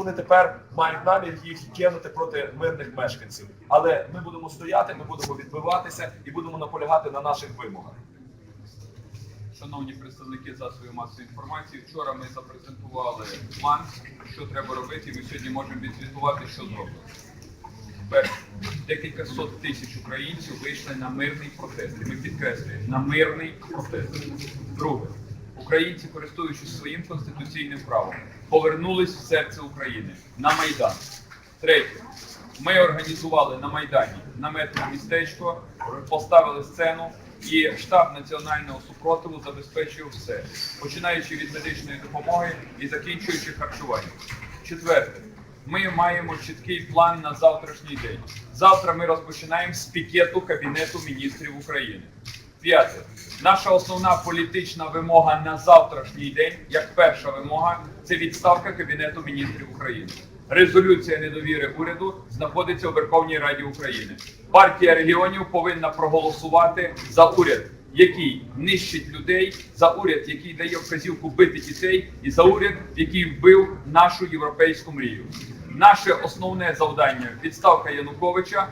вони тепер мають намір їх кинути проти мирних мешканців. Але ми будемо стояти, ми будемо відбиватися і будемо наполягати на наших вимогах. Шановні представники засобів масової інформації, вчора ми запрезентували план, що треба робити, ми сьогодні можемо відзвітувати, що зроблено. Перше, декілька сот тисяч українців вийшли на мирний протест. Ми підкреслюємо на мирний протест. Друге, українці, користуючись своїм конституційним правом, повернулись в серце України на Майдан. Третє, ми організували на Майдані наметне містечко, поставили сцену, і штаб національного супротиву забезпечив все, починаючи від медичної допомоги і закінчуючи харчуванням. Четверте, ми маємо чіткий план на завтрашній день. Завтра ми розпочинаємо з пікету Кабінету міністрів України. П'яте. Наша основна політична вимога на завтрашній день, як перша вимога, це відставка Кабінету міністрів України. Резолюція недовіри уряду знаходиться у Верховній Раді України. Партія регіонів повинна проголосувати за уряд, який нищить людей, за уряд, який дає вказівку бити дітей, і за уряд, який вбив нашу європейську мрію. Наше основне завдання відставка Януковича.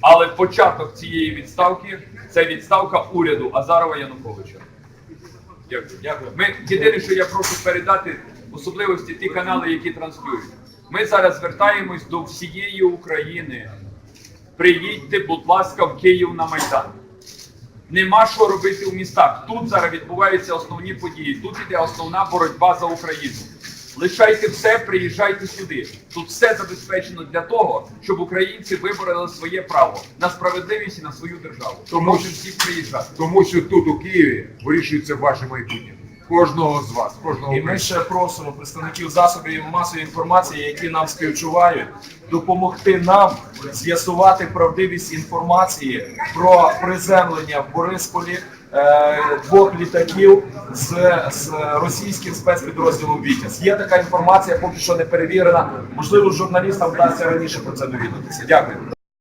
Але початок цієї відставки це відставка уряду Азарова Януковича. Дякую. Ми єдине, що я прошу передати особливості ті канали, які транслюють. Ми зараз звертаємось до всієї України. Приїдьте, будь ласка, в Київ на Майдан. Нема що робити у містах. Тут зараз відбуваються основні події. Тут іде основна боротьба за Україну. Лишайте все, приїжджайте сюди. Тут все забезпечено для того, щоб українці вибороли своє право на справедливість і на свою державу. Тому що- всі приїжджати. Тому що тут у Києві вирішується ваше майбутнє. Кожного з вас, кожного І ми ще просимо представників засобів масової інформації, які нам співчувають, допомогти нам з'ясувати правдивість інформації про приземлення в Борисполі е, двох літаків з, з російським спецпідрозділом Вітязь. Є така інформація, поки що не перевірена. Можливо, журналістам вдасться раніше про це довідатися. Дякую.